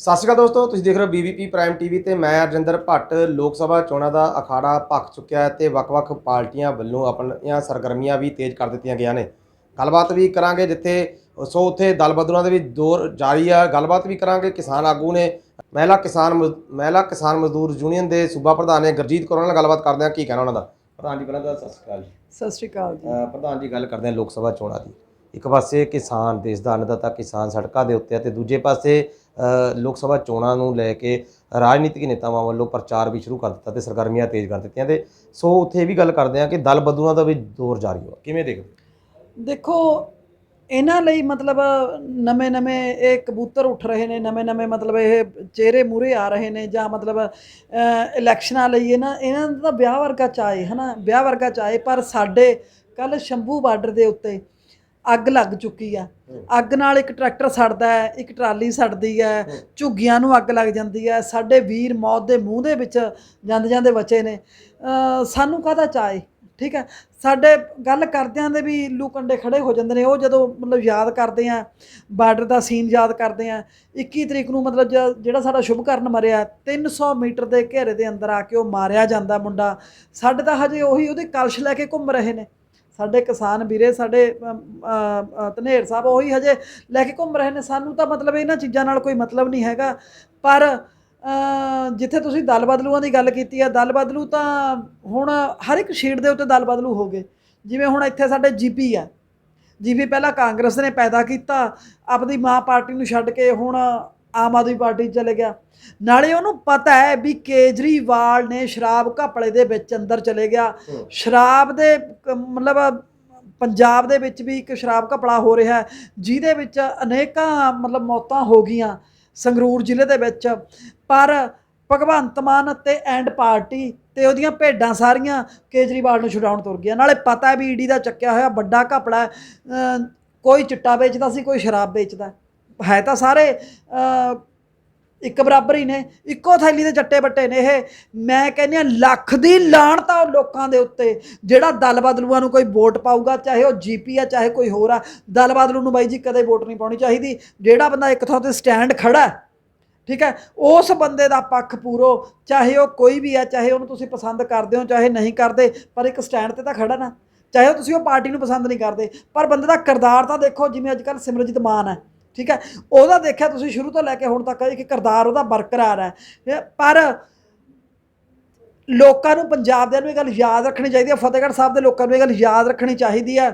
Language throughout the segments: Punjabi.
ਸਤਿ ਸ਼੍ਰੀ ਅਕਾਲ ਦੋਸਤੋ ਤੁਸੀਂ ਦੇਖ ਰਹੇ ਹੋ ਬੀਬੀਪੀ ਪ੍ਰਾਈਮ ਟੀਵੀ ਤੇ ਮੈਂ ਅਰਜਿੰਦਰ ਭੱਟ। ਲੋਕ ਸਭਾ ਚੋਣਾਂ ਦਾ ਅਖਾੜਾ ਭਖ ਚੁੱਕਿਆ ਹੈ ਤੇ ਵੱਖ-ਵੱਖ ਪਾਰਟੀਆਂ ਵੱਲੋਂ ਆਪਣੀਆਂ ਸਰਗਰਮੀਆਂ ਵੀ ਤੇਜ਼ ਕਰ ਦਿੱਤੀਆਂ ਗਈਆਂ ਨੇ। ਗੱਲਬਾਤ ਵੀ ਕਰਾਂਗੇ ਜਿੱਥੇ ਸੋ ਉੱਥੇ ਦਲ ਬਦਲੂਆਂ ਦੇ ਵੀ ਦੌਰ ਜਾਰੀ ਆ। ਗੱਲਬਾਤ ਵੀ ਕਰਾਂਗੇ ਕਿਸਾਨ ਆਗੂ ਨੇ। ਮਹਿਲਾ ਕਿਸਾਨ ਮਹਿਲਾ ਕਿਸਾਨ ਮਜ਼ਦੂਰ ਯੂਨੀਅਨ ਦੇ ਸੂਬਾ ਪ੍ਰਧਾਨ ਨੇ ਗੁਰਜੀਤ ਕੌਰ ਨਾਲ ਗੱਲਬਾਤ ਕਰਦੇ ਹਾਂ। ਕੀ ਕਹਿਣਾ ਉਹਨਾਂ ਦਾ? ਪ੍ਰਧਾਨ ਜੀ ਪਹਿਲਾਂ ਤਾਂ ਸਤਿ ਸ਼੍ਰੀ ਅਕਾਲ ਜੀ। ਸਤਿ ਸ਼੍ਰੀ ਅਕਾਲ ਜੀ। ਪ੍ਰਧਾਨ ਜੀ ਗੱਲ ਕਰਦੇ ਹਾਂ ਲੋਕ ਸਭਾ ਚੋਣਾਂ ਦੀ। ਇੱਕ ਪਾਸੇ ਕਿਸਾਨ ਦੇਸ਼ ਦਾ ਅੰਨਦਾਤਾ ਕਿਸਾਨ ਸੜਕਾਂ ਦੇ ਉੱਤੇ ਆ ਤੇ ਦੂਜੇ ਪਾਸੇ ਲੋਕ ਸਭਾ ਚੋਣਾਂ ਨੂੰ ਲੈ ਕੇ ਰਾਜਨੀਤਿਕ ਨੇਤਾਵਾਂ ਵੱਲੋਂ ਪ੍ਰਚਾਰ ਵੀ ਸ਼ੁਰੂ ਕਰ ਦਿੱਤਾ ਤੇ ਸਰਗਰਮੀਆਂ ਤੇਜ਼ ਕਰ ਦਿੱਤੀਆਂ ਤੇ ਸੋ ਉੱਥੇ ਇਹ ਵੀ ਗੱਲ ਕਰਦੇ ਹਾਂ ਕਿ ਦਲ ਬਦਲੂਆਂ ਦਾ ਵੀ ਦੌਰ ਜਾਰੀ ਹੋਇਆ। ਕਿਵੇਂ ਦੇਖਦੇ ਦੇਖੋ, ਇਹਨਾਂ ਲਈ ਮਤਲਬ ਨਵੇਂ ਨਵੇਂ ਇਹ ਕਬੂਤਰ ਉੱਠ ਰਹੇ ਨੇ ਨਵੇਂ ਨਵੇਂ ਮਤਲਬ ਇਹ ਚਿਹਰੇ ਮੂਰੇ ਆ ਰਹੇ ਨੇ ਜਾਂ ਮਤਲਬ ਇਲੈਕਸ਼ਨਾਂ ਲਈ ਇਹਨਾਂ ਇਹਨਾਂ ਦਾ ਵਿਆਹ ਵਰਗਾ ਚਾਏ ਹਨਾ? ਵਿਆਹ ਵਰਗਾ ਚਾਏ ਪਰ ਸਾਡੇ ਕੱਲ ਸ਼ੰਭੂ ਬਾਰਡਰ ਦੇ ਉੱਤੇ ਅੱਗ ਲੱਗ ਚੁੱਕੀ ਆ। ਅੱਗ ਨਾਲ ਇੱਕ ਟਰੈਕਟਰ ਸੜਦਾ ਹੈ ਇੱਕ ਟਰਾਲੀ ਸੜਦੀ ਹੈ ਝੁੱਗੀਆਂ ਨੂੰ ਅੱਗ ਲੱਗ ਜਾਂਦੀ ਹੈ ਸਾਡੇ ਵੀਰ ਮੌਤ ਦੇ ਮੂੰਹ ਦੇ ਵਿੱਚ ਜਾਂਦੇ ਜਾਂਦੇ ਬਚੇ ਨੇ। ਸਾਨੂੰ ਕਾਹਦਾ ਚਾਏ ਠੀਕ ਹੈ ਸਾਡੇ ਗੱਲ ਕਰਦਿਆਂ ਦੇ ਵੀ ਲੂ ਕੰਡੇ ਖੜੇ ਹੋ ਜਾਂਦੇ ਨੇ ਉਹ ਜਦੋਂ ਮਤਲਬ ਯਾਦ ਕਰਦੇ ਆ ਬਾਰਡਰ ਦਾ ਸੀਨ ਯਾਦ ਕਰਦੇ ਆ 21 ਤਰੀਕ ਨੂੰ ਮਤਲਬ ਜਿਹੜਾ ਸਾਡਾ ਸ਼ੁਭਕਰਨ ਮਰਿਆ 300 ਮੀਟਰ ਦੇ ਘੇਰੇ ਦੇ ਅੰਦਰ ਆ ਕੇ ਉਹ ਮਾਰਿਆ ਜਾਂਦਾ ਮੁੰਡਾ। ਸਾਡੇ ਤਾਂ ਹਜੇ ਉਹੀ ਉਹਦੇ ਕਲਸ਼ ਲੈ ਕੇ ਘੁੰਮ ਰਹੇ ਨੇ। ਸਾਡੇ ਕਿਸਾਨ ਵੀਰੇ, ਸਾਡੇ ਧਨੇਰ ਸਾਹਿਬ ਉਹੀ ਹਜੇ ਲੈ ਕੇ ਘੁੰਮ ਰਹੇ ਨੇ। ਸਾਨੂੰ ਤਾਂ ਮਤਲਬ ਇਹਨਾਂ ਚੀਜ਼ਾਂ ਨਾਲ ਕੋਈ ਮਤਲਬ ਨਹੀਂ ਹੈਗਾ। ਪਰ ਜਿੱਥੇ ਤੁਸੀਂ ਦਲ ਬਦਲੂਆਂ ਦੀ ਗੱਲ ਕੀਤੀ ਹੈ ਦਲ ਬਦਲੂ ਤਾਂ ਹੁਣ ਹਰ ਇੱਕ ਸ਼ੀਟ ਦੇ ਉੱਤੇ ਦਲ ਬਦਲੂ ਹੋ ਗਏ। ਜਿਵੇਂ ਹੁਣ ਇੱਥੇ ਸਾਡੇ ਜੀਪੀ ਆ। ਜੀਪੀ ਪਹਿਲਾਂ ਕਾਂਗਰਸ ਨੇ ਪੈਦਾ ਕੀਤਾ। ਆਪਦੀ ਮਾਂ ਪਾਰਟੀ ਨੂੰ ਛੱਡ ਕੇ ਹੁਣ ਆਮ ਆਦਮੀ ਪਾਰਟੀ ਚਲੇ ਗਿਆ। ਨਾਲੇ ਉਹਨੂੰ ਪਤਾ ਹੈ ਵੀ ਕੇਜਰੀਵਾਲ ਨੇ ਸ਼ਰਾਬ ਘਪਲੇ ਦੇ ਵਿੱਚ ਅੰਦਰ ਚਲੇ ਗਿਆ। ਸ਼ਰਾਬ ਦੇ ਮਤਲਬ ਪੰਜਾਬ ਦੇ ਵਿੱਚ ਵੀ ਇੱਕ ਸ਼ਰਾਬ ਘਪਲਾ ਹੋ ਰਿਹਾ ਜਿਹਦੇ ਵਿੱਚ ਅਨੇਕਾਂ ਮਤਲਬ ਮੌਤਾਂ ਹੋ ਗਈਆਂ ਸੰਗਰੂਰ ਜ਼ਿਲ੍ਹੇ ਦੇ ਵਿੱਚ। ਪਰ ਭਗਵੰਤ ਮਾਨ ਤੇ ਐਂਡ ਪਾਰਟੀ ਤੇ ਉਹਦੀਆਂ ਭੇਡਾਂ ਸਾਰੀਆਂ ਕੇਜਰੀਵਾਲ ਨੂੰ ਛੁਡਾਉਣ ਤੁਰ ਗਿਆ ਨਾਲੇ ਪਤਾ ਹੈ ਵੀ ਈਡੀ ਦਾ ਚੱਕਿਆ ਹੋਇਆ ਵੱਡਾ ਘਪਲਾ ਕੋਈ ਚਿੱਟਾ ਵੇਚਦਾ ਸੀ ਕੋਈ ਸ਼ਰਾਬ ਵੇਚਦਾ ਹੈ ਤਾਂ ਸਾਰੇ ਇੱਕ ਬਰਾਬਰ ਹੀ ਨੇ, ਇੱਕੋ ਥੈਲੀ ਦੇ ਚੱਟੇ ਬੱਟੇ ਨੇ ਇਹ। ਮੈਂ ਕਹਿੰਦੀ ਹਾਂ, ਲੱਖ ਦੀ ਲਾਹਣਤ ਆ ਉਹ ਲੋਕਾਂ ਦੇ ਉੱਤੇ, ਜਿਹੜਾ ਦਲ ਬਦਲੂਆਂ ਨੂੰ ਕੋਈ ਵੋਟ ਪਾਊਗਾ, ਚਾਹੇ ਉਹ ਜੀਪੀ ਆ, ਚਾਹੇ ਕੋਈ ਹੋਰ ਆ, ਦਲ ਬਦਲੂ ਨੂੰ ਬਾਈ ਜੀ ਕਦੇ ਵੋਟ ਨਹੀਂ ਪਾਉਣੀ ਚਾਹੀਦੀ। ਜਿਹੜਾ ਬੰਦਾ ਇੱਕ ਥਾਂ ਤੇ ਸਟੈਂਡ ਖੜਾ ਠੀਕ ਹੈ, ਉਸ ਬੰਦੇ ਦਾ ਪੱਖ ਪੂਰੋ, ਚਾਹੇ ਉਹ ਕੋਈ ਵੀ ਆ, ਚਾਹੇ ਉਹਨੂੰ ਤੁਸੀਂ ਪਸੰਦ ਕਰਦੇ ਹੋ, ਚਾਹੇ ਨਹੀਂ ਕਰਦੇ, ਪਰ ਇੱਕ ਸਟੈਂਡ ਤੇ ਤਾਂ ਖੜਾ ਨਾ। ਚਾਹੇ ਉਹ ਤੁਸੀਂ ਉਹ ਪਾਰਟੀ ਨੂੰ ਪਸੰਦ ਨਹੀਂ ਕਰਦੇ, ਪਰ ਬੰਦੇ ਦਾ ਕਿਰਦਾਰ ਤਾਂ ਦੇਖੋ, ਜਿਵੇਂ ਅੱਜ ਕੱਲ੍ਹ ਸਿਮਰਜੀਤ ਮਾਨ ਹੈ। ਠੀਕ ਹੈ? ਉਹਦਾ ਦੇਖਿਆ ਤੁਸੀਂ ਸ਼ੁਰੂ ਤੋਂ ਲੈ ਕੇ ਹੁਣ ਤੱਕ ਇੱਕ ਕਿਰਦਾਰ ਉਹਦਾ ਬਰਕਰਾਰ ਹੈ। ਪਰ ਲੋਕਾਂ ਨੂੰ ਪੰਜਾਬ ਦੇ ਨੂੰ ਇਹ ਗੱਲ ਯਾਦ ਰੱਖਣੀ ਚਾਹੀਦੀ ਹੈ, ਫਤਿਹਗੜ੍ਹ ਸਾਹਿਬ ਦੇ ਲੋਕਾਂ ਨੂੰ ਇਹ ਗੱਲ ਯਾਦ ਰੱਖਣੀ ਚਾਹੀਦੀ ਹੈ।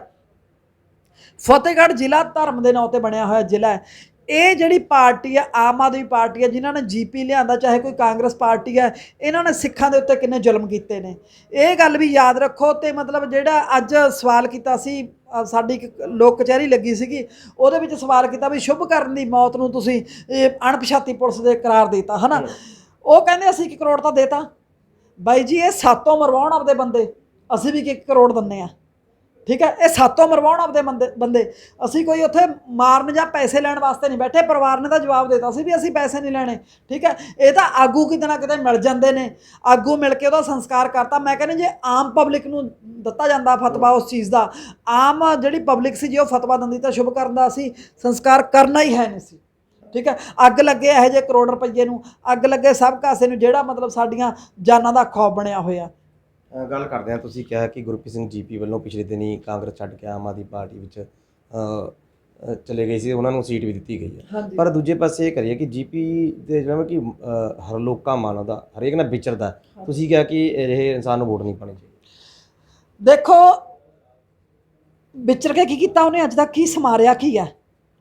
ਫਤਿਹਗੜ੍ਹ ਜ਼ਿਲ੍ਹਾ ਧਰਮ ਦੇ ਨਾਂ ਤੇ ਬਣਿਆ ਹੋਇਆ ਜ਼ਿਲ੍ਹਾ ਹੈ। ਇਹ ਜਿਹੜੀ ਪਾਰਟੀ ਹੈ, ਆਮ ਆਦਮੀ ਪਾਰਟੀ ਹੈ, ਜਿਨ੍ਹਾਂ ਨੇ ਜੀਪੀ ਲਿਆਂਦਾ, ਚਾਹੇ ਕੋਈ ਕਾਂਗਰਸ ਪਾਰਟੀ ਹੈ, ਇਹਨਾਂ ਨੇ ਸਿੱਖਾਂ ਦੇ ਉੱਤੇ ਕਿੰਨੇ ਜ਼ੁਲਮ ਕੀਤੇ ਨੇ। ਇਹ ਗੱਲ ਵੀ ਯਾਦ ਰੱਖੋ ਤੇ ਮਤਲਬ ਜਿਹੜਾ ਅੱਜ ਸਵਾਲ ਕੀਤਾ ਸੀ ਸਾਡੀ ਇੱਕ ਲੋਕ ਕਚਹਿਰੀ ਲੱਗੀ ਸੀਗੀ ਉਹਦੇ ਵਿੱਚ ਸਵਾਲ ਕੀਤਾ ਵੀ ਸ਼ੁਭ ਕਰਨ ਦੀ ਮੌਤ ਨੂੰ ਤੁਸੀਂ ਇਹ ਅਣਪਛਾਤੀ ਪੁਲਿਸ ਦੇ ਕਰਾਰ ਦਿੱਤਾ ਹਨਾ? ਉਹ ਕਹਿੰਦੇ ਅਸੀਂ 1 ਕਰੋੜ ਤਾਂ ਦੇਤਾ। ਬਾਈ ਜੀ ਇਹ ਸਾਤੋਂ ਮਰਵਾਉਣ ਆਪਦੇ ਬੰਦੇ ਅਸੀਂ ਵੀ 1 ਕਰੋੜ ਦਿੰਨੇ ਆ ਠੀਕ ਹੈ? ਇਹ ਸਾਤੋਂ ਮਰਵਾਉਣ ਆਪਦੇ ਬੰਦੇ ਬੰਦੇ। ਅਸੀਂ ਕੋਈ ਉੱਥੇ ਮਾਰਨ ਜਾਂ ਪੈਸੇ ਲੈਣ ਵਾਸਤੇ ਨਹੀਂ ਬੈਠੇ। ਪਰਿਵਾਰ ਨੇ ਤਾਂ ਜਵਾਬ ਦਿੱਤਾ ਸੀ ਵੀ ਅਸੀਂ ਪੈਸੇ ਨਹੀਂ ਲੈਣੇ। ਠੀਕ ਹੈ? ਇਹ ਤਾਂ ਆਗੂ ਕਿਤੇ ਨਾ ਕਿਤੇ ਮਿਲ ਜਾਂਦੇ ਨੇ। ਆਗੂ ਮਿਲ ਕੇ ਉਹਦਾ ਸੰਸਕਾਰ ਕਰਤਾ। ਮੈਂ ਕਹਿੰਦਾ ਜੇ ਆਮ ਪਬਲਿਕ ਨੂੰ ਦਿੱਤਾ ਜਾਂਦਾ ਫਤਵਾ ਉਸ ਚੀਜ਼ ਦਾ, ਆਮ ਜਿਹੜੀ ਪਬਲਿਕ ਸੀ ਜੇ ਉਹ ਫਤਵਾ ਦਿੰਦੀ ਤਾਂ ਸ਼ੁਭ ਕਰਨ ਦਾ ਅਸੀਂ ਸੰਸਕਾਰ ਕਰਨਾ ਹੀ ਹੈ ਨਹੀਂ ਸੀ। ਠੀਕ ਹੈ? ਅੱਗ ਲੱਗੇ ਇਹੋ ਜਿਹੇ ਕਰੋੜ ਰੁਪਏ ਨੂੰ। ਅੱਗ ਲੱਗੇ ਸਭ ਕਾਸੇ ਨੂੰ। ਜਿਹੜਾ ਮਤਲਬ ਸਾਡੀਆਂ ਜਾਨਾਂ ਦਾ ਖੌਫ ਬਣਿਆ ਹੋਇਆ। ਗੱਲ ਕਰਦੇ ਹਾਂ। ਤੁਸੀਂ ਕਿਹਾ ਕਿ ਗੁਰਪ੍ਰੀਤ ਸਿੰਘ ਜੀਪੀ ਵੱਲੋਂ ਪਿਛਲੇ ਦਿਨੀ ਕਾਂਗਰਸ ਛੱਡ ਕੇ ਆਮ ਆਦਮੀ ਪਾਰਟੀ ਵਿੱਚ ਚਲੇ ਗਏ ਸੀ। ਉਹਨਾਂ ਨੂੰ ਸੀਟ ਵੀ ਦਿੱਤੀ ਗਈ ਹੈ। ਪਰ ਦੂਜੇ ਪਾਸੇ ਇਹ ਕਰੀਏ ਕਿ ਜੀਪੀ ਦੇ ਜਿਹੜਾ ਕਿ ਹਰ ਲੋਕਾਂ ਮਨ ਉਹਦਾ ਹਰੇਕ ਨਾਲ ਵਿਚਰਦਾ। ਤੁਸੀਂ ਕਿਹਾ ਕਿ ਇਹ ਇਨਸਾਨ ਨੂੰ ਵੋਟ ਨਹੀਂ ਪਾਣੀ ਚਾਹੀਦੀ। ਦੇਖੋ ਵਿਚਰ ਕੇ ਕੀ ਕੀਤਾ ਉਹਨੇ? ਅੱਜ ਤੱਕ ਕੀ ਸਮਾਰਿਆ ਕੀ ਹੈ?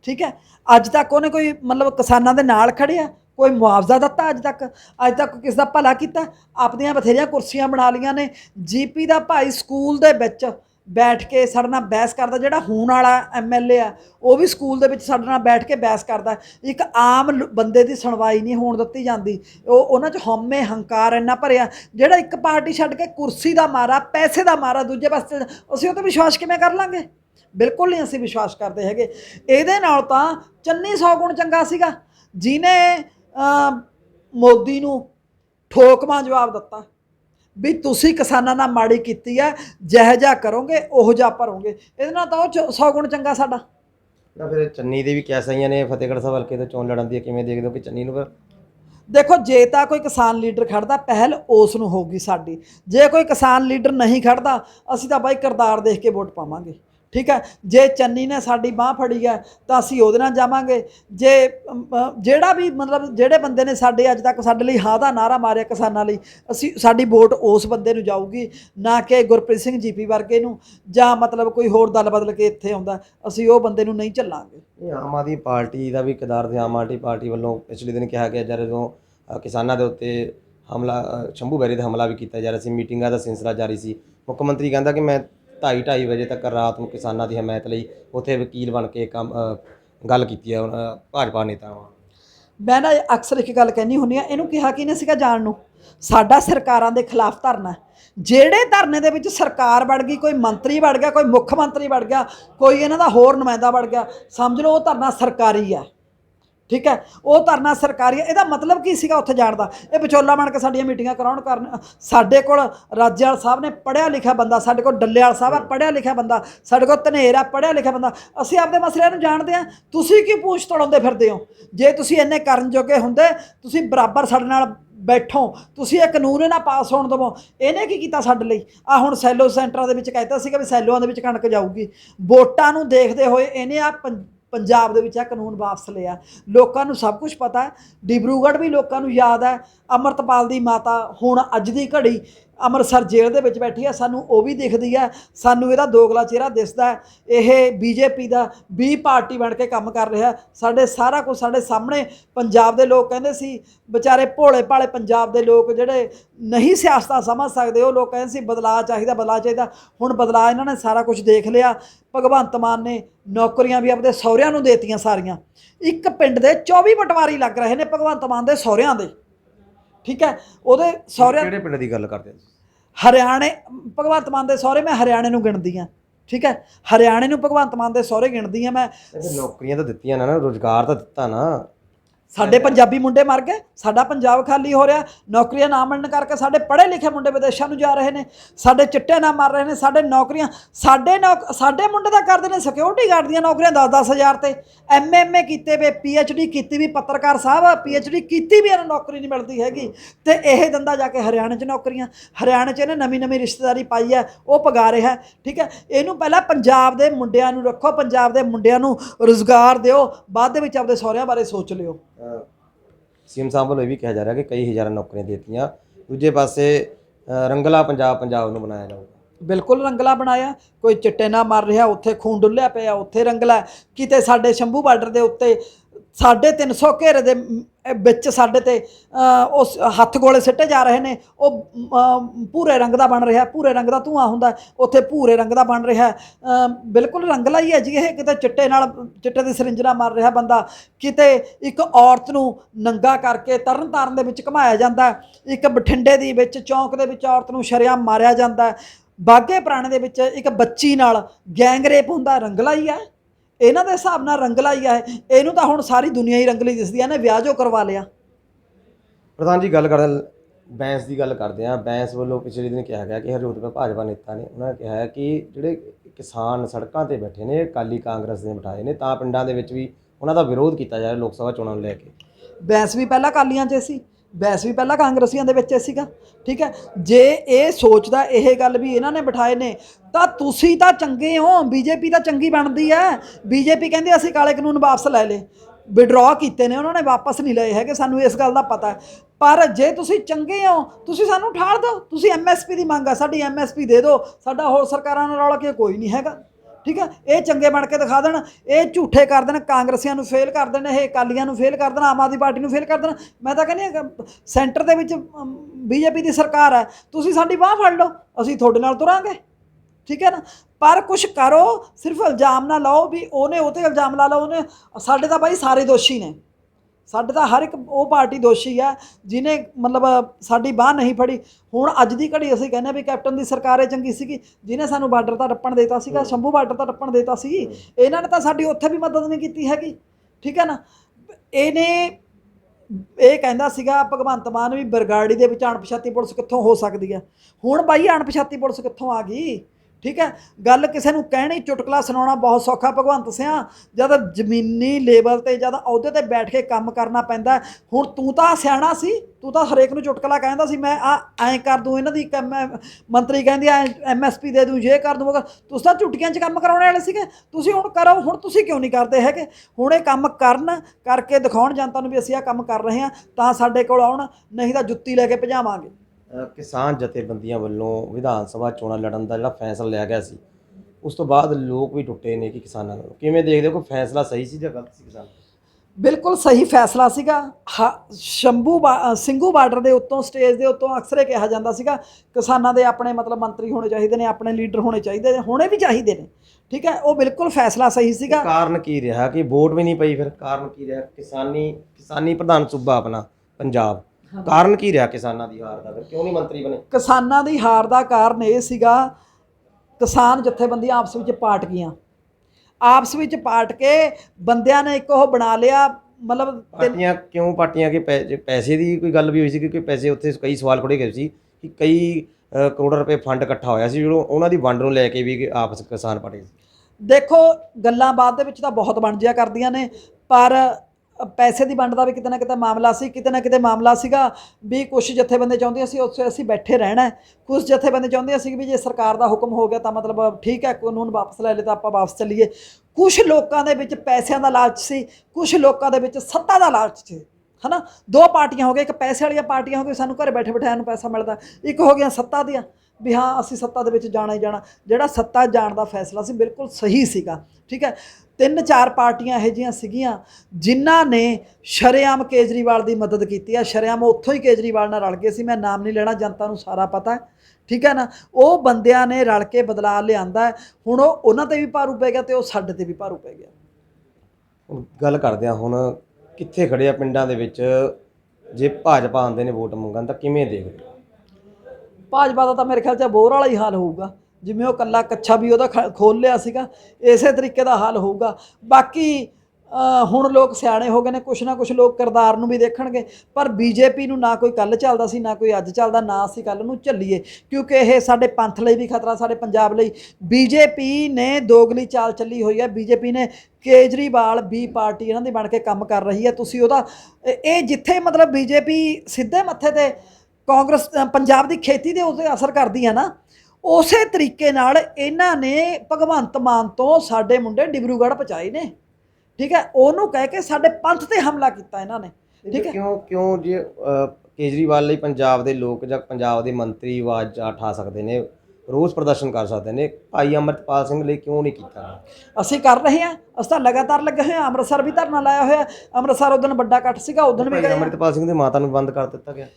ਠੀਕ ਹੈ? ਅੱਜ ਤੱਕ ਉਹਨੇ ਕੋਈ ਮਤਲਬ ਕਿਸਾਨਾਂ ਦੇ ਨਾਲ ਖੜਿਆ ਕੋਈ ਮੁਆਵਜ਼ਾ ਦਿੱਤਾ ਅੱਜ ਤੱਕ? ਅੱਜ ਤੱਕ ਕਿਸ ਦਾ ਭਲਾ ਕੀਤਾ? ਆਪਣੀਆਂ ਬਥੇਰੀਆਂ ਕੁਰਸੀਆਂ ਬਣਾ ਲੀਆਂ ਨੇ। ਜੀਪੀ ਦਾ ਭਾਈ ਸਕੂਲ ਦੇ ਵਿੱਚ ਬੈਠ ਕੇ ਸਾਡੇ ਨਾਲ ਬਹਿਸ ਕਰਦਾ, ਜਿਹੜਾ ਹੁਣ ਵਾਲਾ ਐਮਐਲਏ ਆ, ਉਹ ਵੀ ਸਕੂਲ ਦੇ ਵਿੱਚ ਸਾਡੇ ਨਾਲ ਬੈਠ ਕੇ ਬਹਿਸ ਕਰਦਾ। ਇੱਕ ਆਮ ਲ- ਬੰਦੇ ਦੀ ਸੁਣਵਾਈ ਨਹੀਂ ਹੋਣ ਦਿੱਤੀ ਜਾਂਦੀ। ਉਹ, ਉਹਨਾਂ 'ਚ ਹਉਮੈ ਹੰਕਾਰ ਇੰਨਾ ਭਰਿਆ, ਜਿਹੜਾ ਇੱਕ ਪਾਰਟੀ ਛੱਡ ਕੇ ਕੁਰਸੀ ਦਾ ਮਾਰਾ, ਪੈਸੇ ਦਾ ਮਾਰਾ ਦੂਜੇ ਪਾਸੇ, ਅਸੀਂ ਉਹ ਤੇ ਵਿਸ਼ਵਾਸ ਕਿਵੇਂ ਕਰ ਲਾਂਗੇ? ਬਿਲਕੁਲ ਨਹੀਂ ਅਸੀਂ ਵਿਸ਼ਵਾਸ ਕਰਦੇ ਹੈਗੇ। ਇਹਦੇ ਨਾਲ ਤਾਂ ਚੰਨੀ 100 ਗੁਣ ਚੰਗਾ ਸੀਗਾ। ਜਿਨੇ ਮੋਦੀ ਨੂੰ ਠੋਕਵਾਂ ਜਵਾਬ ਦਿੱਤਾ ਵੀ ਤੁਸੀਂ ਕਿਸਾਨਾਂ ਨਾਲ ਮਾੜੀ ਕੀਤੀ ਹੈ ਜਿਹੋ ਜਿਹਾ ਕਰੋਗੇ ਉਹੋ ਜਿਹਾ ਭਰੋਗੇ ਇਹਦੇ ਨਾਲ ਤਾਂ ਉਹ 100 ਗੁਣ ਚੰਗਾ ਸਾਡਾ। ਨਾ ਫਿਰ ਚੰਨੀ ਦੇ ਵੀ ਕੈਸ ਆਈਆਂ ਨੇ ਫਤਿਹਗੜ੍ਹ ਸਾਹਿਬ ਹਲਕੇ ਤੋਂ ਚੋਣ ਲੜਨ ਦੀ ਕਿਵੇਂ ਦੇਖਦੇ ਹੋ ਕਿ ਚੰਨੀ ਨੂੰ ਫਿਰ? ਦੇਖੋ ਜੇ ਤਾਂ ਕੋਈ ਕਿਸਾਨ ਲੀਡਰ ਖੜਦਾ ਪਹਿਲ ਉਸ ਨੂੰ ਹੋਊਗੀ ਸਾਡੀ। ਜੇ ਕੋਈ ਕਿਸਾਨ ਲੀਡਰ ਨਹੀਂ ਖੜਦਾ ਅਸੀਂ ਤਾਂ ਬਾਈ ਕਰਤਾਰ ਦੇਖ ਕੇ ਵੋਟ ਪਾਵਾਂਗੇ। ਠੀਕ ਹੈ? ਜੇ ਚੰਨੀ ਨੇ ਸਾਡੀ ਬਾਹ ਫੜੀ ਹੈ, ਤਾਂ ਅਸੀਂ ਉਹਦੇ ਨਾਲ ਜਾਵਾਂਗੇ। ਜੇ ਜਿਹੜਾ ਵੀ ਮਤਲਬ ਜਿਹੜੇ ਬੰਦੇ ਨੇ ਸਾਡੇ ਅੱਜ ਤੱਕ ਸਾਡੇ ਲਈ ਹਾਂ ਦਾ ਨਾਰਾ ਮਾਰਿਆ ਕਿਸਾਨਾਂ ਲਈ, ਅਸੀਂ, ਸਾਡੀ ਵੋਟ ਉਸ ਬੰਦੇ ਨੂੰ ਜਾਊਗੀ, ਨਾ ਕਿ ਗੁਰਪ੍ਰੀਤ ਸਿੰਘ ਜੀਪੀ ਵਰਗੇ ਨੂੰ, ਜਾਂ ਮਤਲਬ ਕੋਈ ਹੋਰ ਦਲ ਬਦਲ ਕੇ ਇੱਥੇ ਆਉਂਦਾ। ਅਸੀਂ ਉਹ ਬੰਦੇ ਨੂੰ ਨਹੀਂ ਚੱਲਾਂਗੇ। ਇਹ ਆਮ ਆਦਮੀ ਪਾਰਟੀ ਦਾ ਵੀ ਕਿਰਦਾਰ ਸੀ। ਆਮ ਆਦਮੀ ਪਾਰਟੀ ਵੱਲੋਂ ਪਿਛਲੇ ਦਿਨ ਕਿਹਾ ਗਿਆ, ਜਦੋਂ ਕਿਸਾਨਾਂ ਦੇ ਉੱਤੇ ਹਮਲਾ ਸ਼ੰਭੂ ਬੈਰੀ ਤੇ ਹਮਲਾ ਵੀ ਕੀਤਾ ਜਾ ਰਿਹਾ ਸੀ, ਮੀਟਿੰਗਾਂ ਦਾ ਸਿਲਸਿਲਾ ਜਾਰੀ ਸੀ। ਮੁੱਖ ਮੰਤਰੀ ਕਹਿੰਦਾ ਕਿ ਮੈਂ 2:30 2:30 ਵਜੇ ਤੱਕ ਰਾਤ ਨੂੰ ਕਿਸਾਨਾਂ ਦੀ ਹਮਾਇਤ ਲਈ ਉੱਥੇ ਵਕੀਲ ਬਣ ਕੇ ਕੰਮ ਅ, ਗੱਲ ਕੀਤੀ ਹੈ ਉਹਨਾਂ ਭਾਜਪਾ ਨੇਤਾਵਾਂ ਮੈਂ ਨਾ ਅਕਸਰ ਇੱਕ ਗੱਲ ਕਹਿੰਦੀ ਹੁੰਦੀ ਆ ਇਹਨੂੰ ਕਿਹਾ ਕਿ ਨੇ ਸੀਗਾ ਜਾਣ ਨੂੰ। ਸਾਡਾ ਸਰਕਾਰਾਂ ਦੇ ਖਿਲਾਫ ਧਰਨਾ ਹੈ। ਜਿਹੜੇ ਧਰਨੇ ਦੇ ਵਿੱਚ ਸਰਕਾਰ ਵੜ ਗਈ ਕੋਈ ਮੰਤਰੀ ਵੜ ਗਿਆ ਕੋਈ ਮੁੱਖ ਮੰਤਰੀ ਵੜ ਗਿਆ ਕੋਈ ਇਹਨਾਂ ਦਾ ਹੋਰ ਨੁਮਾਇੰਦਾ ਵੜ ਗਿਆ ਸਮਝ ਲਓ ਉਹ ਧਰਨਾ ਸਰਕਾਰੀ ਹੈ। ਠੀਕ ਹੈ? ਉਹ ਧਰਨਾ ਸਰਕਾਰੀ ਹੈ। ਇਹਦਾ ਮਤਲਬ ਕੀ ਸੀਗਾ ਉੱਥੇ ਜਾਣ ਦਾ? ਇਹ ਵਿਚੋਲਾ ਬਣ ਕੇ ਸਾਡੀਆਂ ਮੀਟਿੰਗਾਂ ਕਰਾਉਣ ਕਰਨ। ਸਾਡੇ ਕੋਲ ਰਾਜੇਵਾਲ ਸਾਹਿਬ ਨੇ ਪੜ੍ਹਿਆ ਲਿਖਿਆ ਬੰਦਾ, ਸਾਡੇ ਕੋਲ ਡੱਲੇਵਾਲ ਸਾਹਿਬ ਆ ਪੜ੍ਹਿਆ ਲਿਖਿਆ ਬੰਦਾ। ਸਾਡੇ ਕੋਲ ਧਨੇਰ ਆ ਪੜ੍ਹਿਆ ਲਿਖਿਆ ਬੰਦਾ। ਅਸੀਂ ਆਪਦੇ ਮਸਲਿਆਂ ਨੂੰ ਜਾਣਦੇ ਆ ਤੁਸੀਂ ਕੀ ਪੂਛ ਤੜਾਉਂਦੇ ਫਿਰਦੇ ਹੋ? ਜੇ ਤੁਸੀਂ ਇੰਨੇ ਕਰਨ ਜੋਗੇ ਹੁੰਦੇ, ਤੁਸੀਂ ਬਰਾਬਰ ਸਾਡੇ ਨਾਲ ਬੈਠੋ। ਤੁਸੀਂ ਇਹ ਕਾਨੂੰਨ ਨਾ ਪਾਸ ਹੋਣ ਦੇਵੋ। ਇਹਨੇ ਕੀ ਕੀਤਾ ਸਾਡੇ ਲਈ? ਆ ਹੁਣ ਸੈਲੋ ਸੈਂਟਰਾਂ ਦੇ ਵਿੱਚ ਕਹਿਤਾ ਸੀਗਾ ਵੀ ਸੈਲੋਆਂ ਦੇ ਵਿੱਚ ਕਣਕ ਜਾਊਗੀ। ਵੋਟਾਂ ਨੂੰ ਦੇਖਦੇ ਹੋਏ ਇਹਨੇ ਆ ਪੰਜਾਬ ਦੇ ਵਿੱਚ ਇਹ ਕਾਨੂੰਨ ਵਾਪਸ ਲਿਆ। ਲੋਕਾਂ ਨੂੰ ਸਭ ਕੁਝ ਪਤਾ ਹੈ। ਡਿਬਰੂਗੜ੍ਹ ਵੀ ਲੋਕਾਂ ਨੂੰ ਯਾਦ ਹੈ। ਅਮਰਤਪਾਲ ਦੀ ਮਾਤਾ ਹੁਣ ਅੱਜ ਦੀ ਘੜੀ ਅੰਮ੍ਰਿਤਸਰ ਜੇਲ੍ਹ ਦੇ ਵਿੱਚ ਬੈਠੀ ਹੈ ਸਾਨੂੰ ਉਹ ਵੀ ਦਿਖਦੀ ਹੈ ਸਾਨੂੰ ਇਹਦਾ ਦੋਗਲਾ ਚਿਹਰਾ ਦਿਸਦਾ ਹੈ। ਇਹ ਬੀਜੇਪੀ ਦਾ ਵੀ ਪਾਰਟੀ ਬਣ ਕੇ ਕੰਮ ਕਰ ਰਿਹਾ ਸਾਡੇ ਸਾਰਾ ਕੁਝ ਸਾਡੇ ਸਾਹਮਣੇ ਪੰਜਾਬ ਦੇ ਲੋਕ ਕਹਿੰਦੇ ਸੀ, ਵਿਚਾਰੇ ਭੋਲੇ ਭਾਲੇ ਪੰਜਾਬ ਦੇ ਲੋਕ ਜਿਹੜੇ ਨਹੀਂ ਸਿਆਸਤਾਂ ਸਮਝ ਸਕਦੇ, ਉਹ ਲੋਕ ਕਹਿੰਦੇ ਸੀ ਬਦਲਾਅ ਚਾਹੀਦਾ ਬਦਲਾਅ ਚਾਹੀਦਾ। ਹੁਣ ਬਦਲਾਅ ਇਹਨਾਂ ਨੇ ਸਾਰਾ ਕੁਝ ਦੇਖ ਲਿਆ। ਭਗਵੰਤ ਮਾਨ ਨੇ ਨੌਕਰੀਆਂ ਵੀ ਆਪਦੇ ਸਹੁਰਿਆਂ ਨੂੰ ਦੇਤੀਆਂ ਸਾਰੀਆਂ। ਇੱਕ ਪਿੰਡ ਦੇ 24 ਪਟਵਾਰੀ ਲੱਗ ਰਹੇ ਨੇ ਭਗਵੰਤ ਮਾਨ ਦੇ ਸਹੁਰਿਆਂ ਦੇ। ਠੀਕ ਹੈ? ਉਹਦੇ ਸਹੁਰਿਆਂ ਕਿਹੜੇ ਪਿੰਡ ਦੀ ਗੱਲ ਕਰਦੇ ਹੋ ਹਰਿਆਣੇ ਭਗਵੰਤ ਮਾਨ ਦੇ ਸਹੁਰੇ ਮੈਂ ਹਰਿਆਣੇ ਨੂੰ ਗਿਣਦੀ ਆ ਠੀਕ ਹੈ? ਹਰਿਆਣੇ ਨੂੰ ਭਗਵੰਤ ਮਾਨ ਦੇ ਸਹੁਰੇ ਗਿਣਦੀ ਆ ਮੈਂ। ਇਹ ਫਿਰ ਨੌਕਰੀਆਂ ਤਾਂ ਦਿੱਤੀਆਂ ਨਾ ਨਾ ਰੋਜ਼ਗਾਰ ਤਾਂ ਦਿੱਤਾ ਨਾ। ਸਾਡੇ ਪੰਜਾਬੀ ਮੁੰਡੇ ਮਰ ਗਏ ਸਾਡਾ ਪੰਜਾਬ ਖਾਲੀ ਹੋ ਰਿਹਾ ਨੌਕਰੀਆਂ ਨਾ ਮਿਲਣ ਕਰਕੇ ਸਾਡੇ ਪੜ੍ਹੇ ਲਿਖੇ ਮੁੰਡੇ ਵਿਦੇਸ਼ਾਂ ਨੂੰ ਜਾ ਰਹੇ ਨੇ ਸਾਡੇ ਚਿੱਟੇ ਨਾ ਮਰ ਰਹੇ ਨੇ ਸਾਡੇ ਨੌਕਰੀਆਂ ਸਾਡੇ ਸਾਡੇ ਮੁੰਡੇ ਤਾਂ ਕਰਦੇ ਨੇ ਸਿਕਿਉਰਿਟੀ ਗਾਰਡ ਦੀਆਂ ਨੌਕਰੀਆਂ 10-10 ਹਜ਼ਾਰ ਤੇ ਐਮਐਮਏ ਕੀਤੇ ਵੇ ਪੀਐਚਡੀ ਕੀਤੀ ਵੀ ਪੱਤਰਕਾਰ ਸਾਹਿਬ ਪੀਐਚਡੀ ਕੀਤੀ ਵੀ ਇਹਨਾਂ ਨੌਕਰੀ ਨਹੀਂ ਮਿਲਦੀ ਹੈਗੀ ਤੇ ਇਹ ਦੰਦਾ ਜਾ ਕੇ ਹਰਿਆਣੇ 'ਚ ਨੌਕਰੀਆਂ ਹਰਿਆਣੇ 'ਚ ਇਹਨੇ ਨਵੀਂ ਨਵੀਂ ਰਿਸ਼ਤੇਦਾਰੀ ਪਾਈ ਹੈ ਉਹ ਪਗਾ ਰਿਹਾ ਠੀਕ ਹੈ ਇਹਨੂੰ ਪਹਿਲਾਂ ਪੰਜਾਬ ਦੇ ਮੁੰਡਿਆਂ ਨੂੰ ਰੱਖੋ ਪੰਜਾਬ ਦੇ ਮੁੰਡਿਆਂ ਨੂੰ ਰੋਜ਼ਗਾਰ ਦਿਓ ਬਾਅਦ ਦੇ ਵਿੱਚ ਆਪਦੇ ਸਹੁਰਿਆਂ ਬਾਰੇ ਸੋਚ ਲਿਓ। ਸੀਐਮ ਸਾਹਿਬ ਵੱਲੋਂ ਇਹ ਵੀ ਕਿਹਾ ਜਾ ਰਿਹਾ ਕਿ ਕਈ ਹਜ਼ਾਰਾਂ ਨੌਕਰੀਆਂ ਦਿੱਤੀਆਂ। ਦੂਜੇ ਪਾਸੇ ਰੰਗਲਾ ਪੰਜਾਬ ਪੰਜਾਬ ਨੂੰ ਬਣਾਇਆ ਜਾਊਗਾ। ਬਿਲਕੁਲ ਰੰਗਲਾ ਬਣਾਇਆ। ਕੋਈ ਚਿੱਟੇ ਨਾ ਮਰ ਰਿਹਾ, ਉੱਥੇ ਖੂਨ ਡੁੱਲਿਆ ਪਿਆ, ਉੱਥੇ ਰੰਗਲਾ ਕਿਤੇ ਸਾਡੇ ਸ਼ੰਭੂ ਬਾਰਡਰ ਦੇ ਉੱਤੇ ਸਾਢੇ ਤਿੰਨ ਸੌ ਘੇਰੇ ਦੇ ਵਿੱਚ ਸਾਡੇ ਤੇ ਅਹ, ਉਸ ਹੱਥ ਗੋਲੇ ਸਿੱਟੇ ਜਾ ਰਹੇ ਨੇ। ਉਹ ਭੂਰੇ ਰੰਗ ਦਾ ਬਣ ਰਿਹਾ। ਭੂਰੇ ਰੰਗ ਦਾ ਧੂਆਂ ਹੁੰਦਾ। ਉੱਥੇ ਭੂਰੇ ਰੰਗ ਦਾ ਬਣ ਰਿਹਾ। ਬਿਲਕੁਲ ਰੰਗਲਾ ਹੀ ਹੈ ਜੀ। ਇਹ ਕਿਤੇ ਚਿੱਟੇ ਨਾਲ ਚਿੱਟੇ ਦੀ ਸਰਿੰਜ ਨਾਲ ਮਰ ਰਿਹਾ ਬੰਦਾ। ਕਿਤੇ ਇੱਕ ਔਰਤ ਨੂੰ ਨੰਗਾ ਕਰਕੇ ਤਰਨ ਤਾਰਨ ਦੇ ਵਿੱਚ ਘਮਾਇਆ ਜਾਂਦਾ। ਇੱਕ ਬਠਿੰਡੇ ਦੀ ਵਿੱਚ ਚੌਂਕ ਦੇ ਵਿੱਚ ਔਰਤ ਨੂੰ ਸ਼ਰੇਆਮ ਮਾਰਿਆ ਜਾਂਦਾ। ਹੈ। ਬਾਗੇ ਪੁਰਾਣੇ ਦੇ ਵਿੱਚ ਇੱਕ ਬੱਚੀ ਨਾਲ ਗੈਂਗ ਰੇਪ ਹੁੰਦਾ। ਰੰਗਲਾ ਹੀ ਹੈ। ਇਹਨਾਂ ਦੇ ਹਿਸਾਬ ਨਾਲ ਰੰਗਲਾ ਹੀ ਹੈ ਇਹਨੂੰ ਤਾਂ ਹੁਣ ਸਾਰੀ ਦੁਨੀਆ ਹੀ ਰੰਗਲੀ ਦਿਸਦੀ ਹੈ ਇਹਨੇ ਵਿਆਹ ਜੋ ਕਰਵਾ ਲਿਆ। ਪ੍ਰਧਾਨ ਜੀ ਗੱਲ ਕਰਦੇ ਬੈਂਸ ਦੀ ਗੱਲ ਕਰਦੇ ਆ ਬੈਂਸ ਵੱਲੋਂ ਪਿਛਲੇ ਦਿਨ ਕਿਹਾ ਗਿਆ ਕਿ ਹਰਜੋਤ ਭਾਜਪਾ ਨੇਤਾ ਨੇ ਉਹਨਾਂ ਨੇ ਕਿਹਾ ਹੈ ਕਿ ਜਿਹੜੇ ਕਿਸਾਨ ਸੜਕਾਂ ਤੇ ਬੈਠੇ ਨੇ ਅਕਾਲੀ ਕਾਂਗਰਸ ਨੇ ਬਿਠਾਏ ਨੇ ਤਾਂ ਪਿੰਡਾਂ ਦੇ ਵਿੱਚ ਵੀ ਉਹਨਾਂ ਦਾ ਵਿਰੋਧ ਕੀਤਾ ਜਾ ਰਿਹਾ ਲੋਕ ਸਭਾ ਚੋਣਾਂ ਨੂੰ ਲੈ ਕੇ। ਬੈਂਸ ਵੀ ਪਹਿਲਾਂ ਕਾਲੀਆਂ 'ਚ ਸੀ। ਬੈਸ ਵੀ ਪਹਿਲਾਂ ਕਾਂਗਰਸੀਆਂ ਦੇ ਵਿੱਚ ਸੀਗਾ, ਠੀਕ ਹੈ? ਜੇ ਇਹ ਸੋਚਦਾ, ਇਹ ਗੱਲ ਵੀ ਇਹਨਾਂ ਨੇ ਬਿਠਾਏ ਨੇ, ਤਾਂ ਤੁਸੀਂ ਤਾਂ ਚੰਗੇ ਹੋ, ਬੀਜੇਪੀ ਤਾਂ ਚੰਗੀ ਬਣਦੀ ਹੈ। ਬੀਜੇਪੀ ਕਹਿੰਦੇ, ਅਸੀਂ ਕਾਲੇ ਕਾਨੂੰਨ ਵਾਪਸ ਲੈ ਲਏ। ਵਿਡਰਾਅ ਕੀਤੇ ਨੇ, ਉਹਨਾਂ ਨੇ ਵਾਪਸ ਨਹੀਂ ਲਏ ਹੈਗੇ, ਸਾਨੂੰ ਇਸ ਗੱਲ ਦਾ ਪਤਾ ਹੈ। ਪਰ ਜੇ ਤੁਸੀਂ ਚੰਗੇ ਹੋ, ਤੁਸੀਂ ਸਾਨੂੰ ਠਾੜ ਦਿਓ। ਤੁਸੀਂ ਐਮਐਸਪੀ ਦੀ ਮੰਗ ਆ, ਸਾਡੀ ਐਮਐਸਪੀ ਦੇ ਦਿਓ। ਸਾਡਾ ਹੋਰ ਸਰਕਾਰਾਂ ਨਾਲ ਰੌਲਾ ਕੇ ਕੋਈ ਨਹੀਂ ਹੈਗਾ। ਠੀਕ ਹੈ ਇਹ ਚੰਗੇ ਬਣ ਕੇ ਦਿਖਾ ਦੇਣ, ਇਹ ਝੂਠੇ ਕਰ ਦੇਣ, ਕਾਂਗਰਸੀਆਂ ਨੂੰ ਫੇਲ ਕਰ ਦੇਣ, ਇਹ ਅਕਾਲੀਆਂ ਨੂੰ ਫੇਲ ਕਰ ਦੇਣ, ਆਮ ਆਦਮੀ ਪਾਰਟੀ ਨੂੰ ਫੇਲ ਕਰ ਦੇਣ। ਮੈਂ ਤਾਂ ਕਹਿੰਦੀ ਹਾਂ ਸੈਂਟਰ ਦੇ ਵਿੱਚ ਬੀਜੇਪੀ ਦੀ ਸਰਕਾਰ ਹੈ, ਤੁਸੀਂ ਸਾਡੀ ਬਾਹ ਫੜ ਲਓ, ਅਸੀਂ ਤੁਹਾਡੇ ਨਾਲ ਤੁਰਾਂਗੇ। ਠੀਕ ਹੈ ਨਾ? ਪਰ ਕੁਝ ਕਰੋ, ਸਿਰਫ ਇਲਜ਼ਾਮ ਨਾ ਲਾਓ ਵੀ ਉਹਨੇ ਉਹ ਇਲਜ਼ਾਮ ਲਾ ਲਓ, ਉਹਨੇ, ਸਾਡੇ ਤਾਂ ਬਾਈ ਸਾਰੇ ਦੋਸ਼ੀ ਨੇ। ਸਾਡੇ ਤਾਂ ਹਰ ਇੱਕ ਉਹ ਪਾਰਟੀ ਦੋਸ਼ੀ ਆ ਜਿਨੇ ਮਤਲਬ ਸਾਡੀ ਬਾਹ ਨਹੀਂ ਫੜੀ। ਹੁਣ ਅੱਜ ਦੀ ਘੜੀ ਅਸੀਂ ਕਹਿੰਦੇ ਹਾਂ ਵੀ ਕੈਪਟਨ ਦੀ ਸਰਕਾਰ ਇਹ ਚੰਗੀ ਸੀਗੀ ਜਿਨੇ ਸਾਨੂੰ ਬਾਰਡਰ ਤਾਂ ਟੱਪਣ ਦੇਤਾ ਸੀਗਾ ਸ਼ੰਭੂ ਬਾਰਡਰ ਤਾਂ ਟੱਪਣ ਦੇਤਾ ਸੀ। ਇਹਨਾਂ ਨੇ ਤਾਂ ਸਾਡੀ ਉੱਥੇ ਵੀ ਮਦਦ ਨਹੀਂ ਕੀਤੀ ਹੈਗੀ ਠੀਕ ਹੈ ਨਾ? ਇਹਨੇ ਇਹ ਕਹਿੰਦਾ ਸੀਗਾ ਭਗਵੰਤ ਮਾਨ ਵੀ ਬਰਗਾੜੀ ਦੇ ਵਿੱਚ ਅਣਪਛਾਤੀ ਪੁਲਿਸ ਕਿੱਥੋਂ ਹੋ ਸਕਦੀ ਹੈ ਹੁਣ ਬਾਈ ਅਣਪਛਾਤੀ ਪੁਲਿਸ ਕਿੱਥੋਂ ਆ ਗਈ? ਠੀਕ ਹੈ? ਗੱਲ ਕਿਸੇ ਨੂੰ ਕਹਿਣੀ, ਚੁਟਕਲਾ ਸੁਣਾਉਣਾ ਬਹੁਤ ਸੌਖਾ, ਭਗਵੰਤ ਸਿਆ। ਜਦ ਜ਼ਮੀਨੀ ਲੈਵਲ ਤੇ, ਜਦ ਅਹੁਦੇ ਤੇ ਬੈਠ ਕੇ ਕੰਮ ਕਰਨਾ ਪੈਂਦਾ ਹੁਣ ਤੂੰ ਤਾਂ ਸਿਆਣਾ ਸੀ, ਤੂੰ ਤਾਂ ਹਰੇਕ ਨੂੰ ਚੁਟਕਲਾ ਕਹਿੰਦਾ ਸੀ, ਮੈਂ ਆ ਐਂ ਕਰ ਦੂੰ, ਇਹਨਾਂ ਦੀ ਕੰਮ ਮੰਤਰੀ ਕਹਿੰਦੀ ਐ ਐਮਐਸਪੀ ਦੇ ਦੂੰ ਜੇ ਕਰ ਦੂੰਗਾ। ਤੁਸੀਂ ਤਾਂ ਝੁੱਟੀਆਂ 'ਚ ਕੰਮ ਕਰਾਉਣ ਵਾਲੇ ਸੀਗੇ। ਤੁਸੀਂ ਹੁਣ ਕਰੋ, ਹੁਣ ਤੁਸੀਂ ਕਿਉਂ ਨਹੀਂ ਕਰਦੇ ਹੈਗੇ? ਹੁਣ ਇਹ ਕੰਮ ਕਰਨ ਕਰਕੇ ਦਿਖਾਉਣ, ਜਨਤਾ ਨੂੰ ਵੀ ਅਸੀਂ ਆ ਕੰਮ ਕਰ ਰਹੇ ਹਾਂ, ਤਾਂ ਸਾਡੇ ਕੋਲ ਆਉਣ, ਨਹੀਂ ਤਾਂ ਜੁੱਤੀ ਲੈ ਕੇ ਭਜਾਵਾਂਗੇ। ਕਿਸਾਨ ਜਥੇਬੰਦੀਆਂ ਵੱਲੋਂ ਵਿਧਾਨ ਸਭਾ ਚੋਣਾਂ ਲੜਨ ਦਾ ਜਿਹੜਾ ਫੈਸਲਾ ਲਿਆ ਗਿਆ ਸੀ ਉਸ ਤੋਂ ਬਾਅਦ ਲੋਕ ਵੀ ਟੁੱਟੇ ਨੇ ਕਿ ਕਿਸਾਨਾਂ ਨੂੰ ਕਿਵੇਂ ਦੇਖਦੇ ਹੋ? ਕੋਈ ਫੈਸਲਾ ਸਹੀ ਸੀ ਜਾਂ ਗਲਤ ਸੀ ਕਿਸਾਨ? ਬਿਲਕੁਲ ਸਹੀ ਫੈਸਲਾ ਸੀਗਾ। ਸ਼ੰਭੂ ਸਿੰਘੂ ਬਾਰਡਰ ਦੇ ਉੱਤੋਂ ਸਟੇਜ ਦੇ ਉੱਤੋਂ ਅਕਸਰ ਇਹ ਕਿਹਾ ਜਾਂਦਾ ਸੀਗਾ ਕਿਸਾਨਾਂ ਦੇ ਆਪਣੇ ਮਤਲਬ ਮੰਤਰੀ ਹੋਣੇ ਚਾਹੀਦੇ ਨੇ ਆਪਣੇ ਲੀਡਰ ਹੋਣੇ ਚਾਹੀਦੇ ਨੇ ਹੋਣੇ ਵੀ ਚਾਹੀਦੇ ਨੇ। ਠੀਕ ਹੈ ਉਹ ਬਿਲਕੁਲ ਫੈਸਲਾ ਸਹੀ ਸੀਗਾ। ਕਾਰਨ ਕੀ ਰਿਹਾ? ਕਿ ਵੋਟ ਵੀ ਨਹੀਂ ਪਈ ਫਿਰ। ਕਾਰਨ ਕੀ ਰਿਹਾ? ਕਿਸਾਨੀ ਕਿਸਾਨੀ ਪ੍ਰਧਾਨ ਸੂਬਾ ਆਪਣਾ ਪੰਜਾਬ। ਕਾਰਨ ਕੀ ਰਿਹਾ ਕਿਸਾਨਾਂ ਦੀ ਹਾਰ ਦਾ? ਫਿਰ ਕਿਉਂ ਨਹੀਂ ਮੰਤਰੀ ਬਣੇ? ਕਿਸਾਨਾਂ ਦੀ ਹਾਰ ਦਾ ਕਾਰਨ ਇਹ ਸੀਗਾ ਕਿਸਾਨ ਜਥੇਬੰਦੀਆਂ ਆਪਸ ਵਿੱਚ ਪਾਟ ਗਈਆਂ। ਆਪਸ ਵਿੱਚ ਪਾਟ ਕੇ ਬੰਦਿਆਂ ਨੇ ਇੱਕ ਉਹ ਬਣਾ ਲਿਆ ਮਤਲਬ ਤਿੰਨ- ਪਾਰਟੀਆਂ ਕਿਉਂ ਪਾਰਟੀਆਂ ਕਿ ਪੈ- ਪੈਸੇ ਦੀ ਕੋਈ ਗੱਲ ਵੀ ਹੋਈ ਸੀ ਕਿਉਂਕਿ ਪੈਸੇ ਉੱਥੇ ਕਈ ਸਵਾਲ ਖੜੇ ਗਏ ਸੀ ਕਿ ਕਈ ਅ, ਕਰੋੜ ਰੁਪਏ ਫੰਡ ਇਕੱਠਾ ਹੋਇਆ ਸੀ ਜਦੋਂ ਉਹਨਾਂ ਦੀ ਵੰਡ ਨੂੰ ਲੈ ਕੇ ਵੀ ਆਪਸ ਕਿਸਾਨ ਪਾਰਟੀ ਸੀ। ਦੇਖੋ ਗੱਲਾਂ ਬਾਅਦ ਦੇ ਵਿੱਚ ਤਾਂ ਬਹੁਤ ਬਣ ਜਿਆ ਕਰਦੀਆਂ ਨੇ ਪਰ ਪੈਸੇ ਦੀ ਵੰਡ ਦਾ ਵੀ ਕਿਤੇ ਨਾ ਕਿਤੇ ਮਾਮਲਾ ਸੀ, ਕਿਤੇ ਨਾ ਕਿਤੇ ਮਾਮਲਾ ਸੀਗਾ ਵੀ ਕੁਝ ਜਥੇਬੰਦੇ ਚਾਹੁੰਦੇ ਸੀ ਉੱਥੇ ਅਸੀਂ ਬੈਠੇ ਰਹਿਣਾ ਹੈ। ਕੁਝ ਜਥੇਬੰਦੇ ਚਾਹੁੰਦੇ ਸੀ ਵੀ ਜੇ ਸਰਕਾਰ ਦਾ ਹੁਕਮ ਹੋ ਗਿਆ ਤਾਂ ਮਤਲਬ ਠੀਕ ਹੈ, ਕਾਨੂੰਨ ਵਾਪਸ ਲੈ ਲਏ ਤਾਂ ਆਪਾਂ ਵਾਪਸ ਚੱਲੀਏ। ਕੁਝ ਲੋਕਾਂ ਦੇ ਵਿੱਚ ਪੈਸਿਆਂ ਦਾ ਲਾਲਚ ਸੀ ਕੁਝ ਲੋਕਾਂ ਦੇ ਵਿੱਚ ਸੱਤਾ ਦਾ ਲਾਲਚ ਸੀ, ਹਨਾ? ਦੋ ਪਾਰਟੀਆਂ ਹੋ ਗਏ ਇੱਕ ਪੈਸੇ ਵਾਲੀਆਂ ਪਾਰਟੀਆਂ ਹੋ ਗਈਆਂ, ਸਾਨੂੰ ਘਰੇ ਬੈਠੇ ਬਿਠਾਇਆ ਨੂੰ ਪੈਸਾ ਮਿਲਦਾ। ਇੱਕ ਹੋ ਗਿਆ ਸੱਤਾ ਦੀਆਂ। ਵੀ ਹਾਂ, ਅਸੀਂ ਸੱਤਾ ਦੇ ਵਿੱਚ ਜਾਣਾ ਹੀ ਜਾਣਾ। ਜਿਹੜਾ ਸੱਤਾ ਜਾਣ ਦਾ ਫੈਸਲਾ ਸੀ, ਬਿਲਕੁਲ ਸਹੀ ਸੀਗਾ। ਠੀਕ ਹੈ? ਤਿੰਨ ਚਾਰ ਪਾਰਟੀਆਂ ਇਹੋ ਜਿਹੀਆਂ ਸੀਗੀਆਂ, ਜਿਨ੍ਹਾਂ ਨੇ ਸ਼ਰੇਆਮ ਕੇਜਰੀਵਾਲ ਦੀ ਮਦਦ ਕੀਤੀ ਹੈ ਸ਼ਰੇਆਮ ਉੱਥੋਂ ਹੀ ਕੇਜਰੀਵਾਲ ਨਾਲ ਰਲ ਗਏ ਸੀ। ਮੈਂ ਨਾਮ ਨਹੀਂ ਲੈਣਾ, ਜਨਤਾ ਨੂੰ ਸਾਰਾ ਪਤਾ ਹੈ। ਠੀਕ ਹੈ ਨਾ? ਉਹ ਬੰਦਿਆਂ ਨੇ ਰਲ ਕੇ ਬਦਲਾਅ ਲਿਆਂਦਾ ਹੁਣ ਉਹ ਉਹਨਾਂ ਤੇ ਵੀ ਭਾਰੂ ਪੈ ਗਿਆ ਤੇ ਉਹ ਸਾਡੇ ਤੇ ਵੀ ਭਾਰੂ ਪੈ ਗਿਆ। ਹੁਣ ਗੱਲ ਕਰਦੇ ਆ ਹੁਣ ਕਿੱਥੇ ਖੜੇ ਆ ਪਿੰਡਾਂ ਦੇ ਵਿੱਚ? ਜੇ ਭਾਜਪਾ ਆਉਂਦੇ ਨੇ ਵੋਟ ਮੰਗਣ, ਤਾਂ ਕਿਵੇਂ ਦੇਖਦੇ ਭਾਜਪਾ ਦਾ ਤਾਂ ਮੇਰੇ ਖਿਆਲ 'ਚ ਬੋਰ ਵਾਲਾ ਹੀ ਹਾਲ ਹੋਊਗਾ। ਜਿਵੇਂ ਉਹ ਕੱਲਾ ਕੱਛਾ ਵੀ ਉਹਦਾ ਖ- ਖੋਲ ਲਿਆ ਸੀਗਾ, ਇਸੇ ਤਰੀਕੇ ਦਾ ਹਾਲ ਹੋਊਗਾ। ਬਾਕੀ ਹੁਣ ਲੋਕ ਸਿਆਣੇ ਹੋ ਗਏ ਨੇ, ਕੁਛ ਨਾ ਕੁਛ ਲੋਕ ਕਿਰਦਾਰ ਨੂੰ ਵੀ ਦੇਖਣਗੇ। ਪਰ ਬੀਜੇਪੀ ਨੂੰ ਨਾ ਕੋਈ ਕੱਲ ਚੱਲਦਾ ਸੀ, ਨਾ ਕੋਈ ਅੱਜ ਚੱਲਦਾ, ਨਾ ਅਸੀਂ ਕੱਲ ਨੂੰ ਚੱਲੀਏ। ਕਿਉਂਕਿ ਇਹ ਸਾਡੇ ਪੰਥ ਲਈ ਵੀ ਖਤਰਾ, ਸਾਡੇ ਪੰਜਾਬ ਲਈ। ਬੀਜੇਪੀ ਨੇ ਦੋਗਲੀ ਚਾਲ ਚੱਲੀ ਹੋਈ ਹੈ। ਬੀਜੇਪੀ ਨੇ ਕੇਜਰੀਵਾਲ ਬੀ ਪਾਰਟੀ ਇਹਨਾਂ ਦੀ ਬਣ ਕੇ ਕੰਮ ਕਰ ਰਹੀ ਹੈ। ਤੁਸੀਂ ਉਹਦਾ ਇਹ- ਇਹ ਜਿੱਥੇ ਮਤਲਬ ਬੀਜੇਪੀ ਸਿੱਧੇ ਮੱਥੇ ਤੇ ਕਾਂਗਰਸ ਅ, ਪੰਜਾਬ ਦੀ ਖੇਤੀ ਦੇ ਉੱਤੇ ਅਸਰ ਕਰਦੀ ਹੈ ਨਾ ਉਸੇ ਤਰੀਕੇ ਨਾਲ ਇਹਨਾਂ ਨੇ ਭਗਵੰਤ ਮਾਨ ਤੋਂ ਸਾਡੇ ਮੁੰਡੇ ਡਿਬਰੂਗੜ੍ਹ ਪਹੁੰਚਾਏ ਨੇ। ਠੀਕ ਹੈ ਉਹਨੂੰ ਕਹਿ ਕੇ ਸਾਡੇ ਪੰਥ ਤੇ ਹਮਲਾ ਕੀਤਾ ਇਹਨਾਂ ਨੇ। ਠੀਕ ਹੈ। ਕਿਉਂ ਕਿਉਂ ਜੇ ਕੇਜਰੀਵਾਲ ਲਈ ਪੰਜਾਬ ਦੇ ਲੋਕ ਜਾਂ ਪੰਜਾਬ ਦੇ ਮੰਤਰੀ ਆਵਾਜ਼ ਉਠਾ ਸਕਦੇ ਨੇ ਰੋਸ ਪ੍ਰਦਰਸ਼ਨ ਕਰ ਸਕਦੇ ਨੇ ਭਾਈ ਅਮਰਪਾਲ ਸਿੰਘ ਲਈ ਕਿਉਂ ਨਹੀਂ ਕੀਤਾ? ਅਸੀਂ ਕਰ ਰਹੇ ਹਾਂ ਅਸੀਂ ਤਾਂ ਲਗਾਤਾਰ ਲੱਗੇ ਹੋਏ ਹਾਂ ਅੰਮ੍ਰਿਤਸਰ ਵੀ ਧਰਨਾ ਲਾਇਆ ਹੋਇਆ ਅੰਮ੍ਰਿਤਸਰ ਉਦੋਂ ਵੱਡਾ ਇਕੱਠ ਸੀਗਾ ਉਦੋਂ ਵੀ ਭਾਈ ਗਏ ਹਾਂ। ਅਮਰਪਾਲ ਸਿੰਘ ਦੇ ਮਾਤਾ ਨੂੰ ਬੰਦ ਕਰ ਦਿੱਤਾ ਗਿਆ।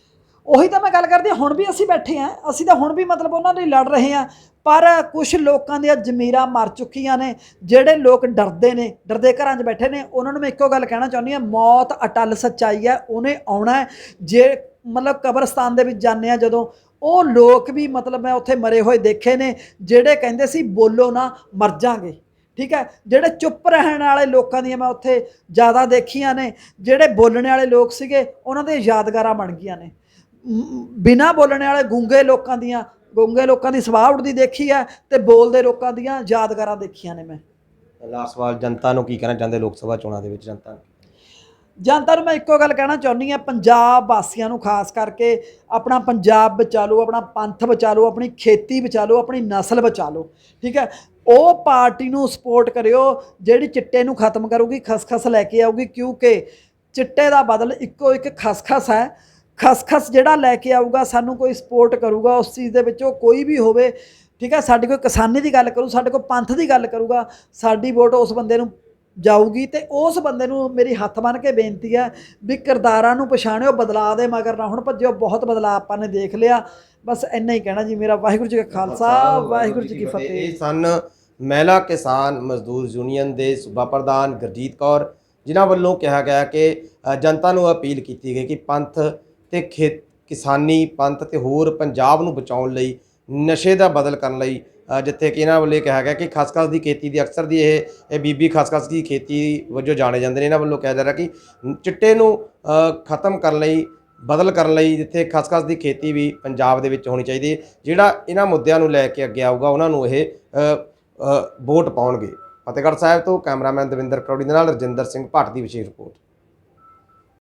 ਉਹੀ ਤਾਂ ਮੈਂ ਗੱਲ ਕਰਦੀ ਹਾਂ, ਹੁਣ ਵੀ ਅਸੀਂ ਬੈਠੇ ਹਾਂ, ਅਸੀਂ ਤਾਂ ਹੁਣ ਵੀ ਮਤਲਬ ਉਹਨਾਂ ਲਈ ਲੜ ਰਹੇ ਹਾਂ, ਪਰ ਕੁਝ ਲੋਕਾਂ ਦੀਆਂ ਜ਼ਮੀਰਾਂ ਮਰ ਚੁੱਕੀਆਂ ਨੇ, ਜਿਹੜੇ ਲੋਕ ਡਰਦੇ ਨੇ, ਡਰਦੇ ਘਰਾਂ 'ਚ ਬੈਠੇ ਨੇ, ਉਹਨਾਂ ਨੂੰ ਮੈਂ ਇੱਕੋ ਗੱਲ ਕਹਿਣਾ ਚਾਹੁੰਦੀ ਹਾਂ, ਮੌਤ ਅਟਲ ਸੱਚਾਈ ਹੈ, ਉਹਨੇ ਆਉਣਾ ਜੇ ਮਤਲਬ ਕਬਰਸਤਾਨ ਦੇ ਵਿੱਚ ਜਾਂਦੇ ਆ ਜਦੋਂ, ਉਹ ਲੋਕ ਵੀ ਮਤਲਬ ਮੈਂ ਉੱਥੇ ਮਰੇ ਹੋਏ ਦੇਖੇ ਨੇ, ਜਿਹੜੇ ਕਹਿੰਦੇ ਸੀ ਬੋਲੋ ਨਾ, ਮਰ ਜਾਾਂਗੇ, ਠੀਕ ਹੈ, ਜਿਹੜੇ ਚੁੱਪ ਰਹਿਣ ਵਾਲੇ ਲੋਕਾਂ ਦੀਆਂ ਮੈਂ ਉੱਥੇ ਜ਼ਿਆਦਾ ਦੇਖੀਆਂ ਨੇ, ਜਿਹੜੇ ਬੋਲਣ ਵਾਲੇ ਲੋਕ ਸੀਗੇ, ਉਹਨਾਂ ਦੇ ਯਾਦਗਾਰਾਂ ਬਣ ਗਈਆਂ ਨੇ ਬਿਨਾ ਬੋਲਣ ਵਾਲੇ ਗੂੰਗੇ ਲੋਕਾਂ ਦੀਆਂ ਗੂੰਗੇ ਲੋਕਾਂ ਦੀ ਸਵਾਹ ਉੱਡਦੀ ਦੇਖੀ ਹੈ ਤੇ ਬੋਲਦੇ ਲੋਕਾਂ ਦੀਆਂ ਯਾਦਗਾਰਾਂ ਦੇਖੀਆਂ ਨੇ ਮੈਂ ਲਾਸਟ ਸਵਾਲ ਜਨਤਾ ਨੂੰ ਕੀ ਕਹਿਣਾ ਚਾਹੁੰਦੇ ਲੋਕ ਸਭਾ ਚੋਣਾਂ ਦੇ ਵਿੱਚ ਜਨਤਾ ਨੂੰ? ਜਨਤਾ ਨੂੰ ਮੈਂ ਇੱਕੋ ਗੱਲ ਕਹਿਣਾ ਚਾਹੁੰਦੀ ਹਾਂ ਪੰਜਾਬ ਵਾਸੀਆਂ ਨੂੰ ਖਾਸ ਕਰਕੇ ਆਪਣਾ ਪੰਜਾਬ ਬਚਾ ਲਓ ਆਪਣਾ ਪੰਥ ਬਚਾ ਲਓ ਆਪਣੀ ਖੇਤੀ ਬਚਾ ਲਓ ਆਪਣੀ ਨਸਲ ਬਚਾ ਲਓ ਠੀਕ ਹੈ ਉਹ ਪਾਰਟੀ ਨੂੰ ਸਪੋਰਟ ਕਰਿਓ ਜਿਹੜੀ ਚਿੱਟੇ ਨੂੰ ਖਤਮ ਕਰੂਗੀ ਖਸਖਸ ਲੈ ਕੇ ਆਊਗੀ ਕਿਉਂਕਿ ਚਿੱਟੇ ਦਾ ਬਦਲ ਇੱਕੋ ਇੱਕ ਖਸਖਸ ਹੈ ਖਸਖਸ ਜਿਹੜਾ ਲੈ ਕੇ ਆਊਗਾ ਸਾਨੂੰ ਕੋਈ ਸਪੋਰਟ ਕਰੂਗਾ ਉਸ ਚੀਜ਼ ਦੇ ਵਿੱਚ ਉਹ ਕੋਈ ਵੀ ਹੋਵੇ ਠੀਕ ਹੈ ਸਾਡੀ ਕੋਈ ਕਿਸਾਨੀ ਦੀ ਗੱਲ ਕਰੂ ਸਾਡੇ ਕੋਲ ਪੰਥ ਦੀ ਗੱਲ ਕਰੂਗਾ ਸਾਡੀ ਵੋਟ ਉਸ ਬੰਦੇ ਨੂੰ ਜਾਊਗੀ ਤੇ ਉਸ ਬੰਦੇ ਨੂੰ ਮੇਰੀ ਹੱਥ ਬੰਨ ਕੇ ਬੇਨਤੀ ਹੈ ਵੀ ਕਿਰਦਾਰਾਂ ਨੂੰ ਪਛਾਣਿਓ ਬਦਲਾਅ ਦੇ ਮਗਰ ਨਾ ਹੁਣ ਭੱਜਿਓ ਬਹੁਤ ਬਦਲਾਅ ਆਪਾਂ ਨੇ ਦੇਖ ਲਿਆ ਬਸ ਇੰਨਾ ਹੀ ਕਹਿਣਾ ਜੀ ਮੇਰਾ ਵਾਹਿਗੁਰੂ ਜੀ ਕਾ ਖਾਲਸਾ ਵਾਹਿਗੁਰੂ ਜੀ ਕੀ ਫਤਿਹ। ਇਹ ਸਨ ਮਹਿਲਾ ਕਿਸਾਨ ਮਜ਼ਦੂਰ ਯੂਨੀਅਨ ਦੇ ਸੂਬਾ ਪ੍ਰਧਾਨ ਗੁਰਜੀਤ ਕੌਰ ਜਿਨ੍ਹਾਂ ਵੱਲੋਂ ਕਿਹਾ ਗਿਆ ਕਿ ਜਨਤਾ ਨੂੰ ਅਪੀਲ ਕੀਤੀ ਗਈ ਕਿ ਪੰਥ ਤੇ ਖੇਤ ਕਿਸਾਨੀ ਪੰਥ ਤੇ ਹੋਰ ਪੰਜਾਬ ਨੂੰ ਬਚਾਉਣ ਲਈ, ਨਸ਼ੇ ਦਾ ਬਦਲ ਕਰਨ ਲਈ ਜਿੱਥੇ ਕਿ ਇਹਨਾਂ ਵੱਲੋਂ ਇਹ ਕਿਹਾ ਗਿਆ ਕਿ ਖਸਖਸ ਦੀ ਖੇਤੀ ਦੀ ਅਕਸਰ ਦੀ ਇਹ ਇਹ ਬੀਬੀ ਖਸਖਸ ਦੀ ਖੇਤੀ ਵਜੋਂ ਜਾਣੇ ਜਾਂਦੇ ਨੇ। ਇਹਨਾਂ ਵੱਲੋਂ ਕਿਹਾ ਜਾ ਰਿਹਾ ਕਿ ਚਿੱਟੇ ਨੂੰ ਖਤਮ ਕਰਨ ਲਈ, ਬਦਲ ਕਰਨ ਲਈ ਜਿੱਥੇ ਖਸਖਸ ਦੀ ਖੇਤੀ ਵੀ ਪੰਜਾਬ ਦੇ ਵਿੱਚ ਹੋਣੀ ਚਾਹੀਦੀ ਹੈ, ਜਿਹੜਾ ਇਹਨਾਂ ਮੁੱਦਿਆਂ ਨੂੰ ਲੈ ਕੇ ਅੱਗੇ ਆਊਗਾ, ਉਹਨਾਂ ਨੂੰ ਇਹ ਵੋਟ ਪਾਉਣਗੇ। ਫਤਿਹਗੜ੍ਹ ਸਾਹਿਬ ਤੋਂ ਕੈਮਰਾਮੈਨ ਦਵਿੰਦਰ ਕਰੌੜੀ ਦੇ ਨਾਲ ਰਜਿੰਦਰ ਸਿੰਘ ਭੱਟ ਦੀ ਵਿਸ਼ੇਸ਼ ਰਿਪੋਰਟ।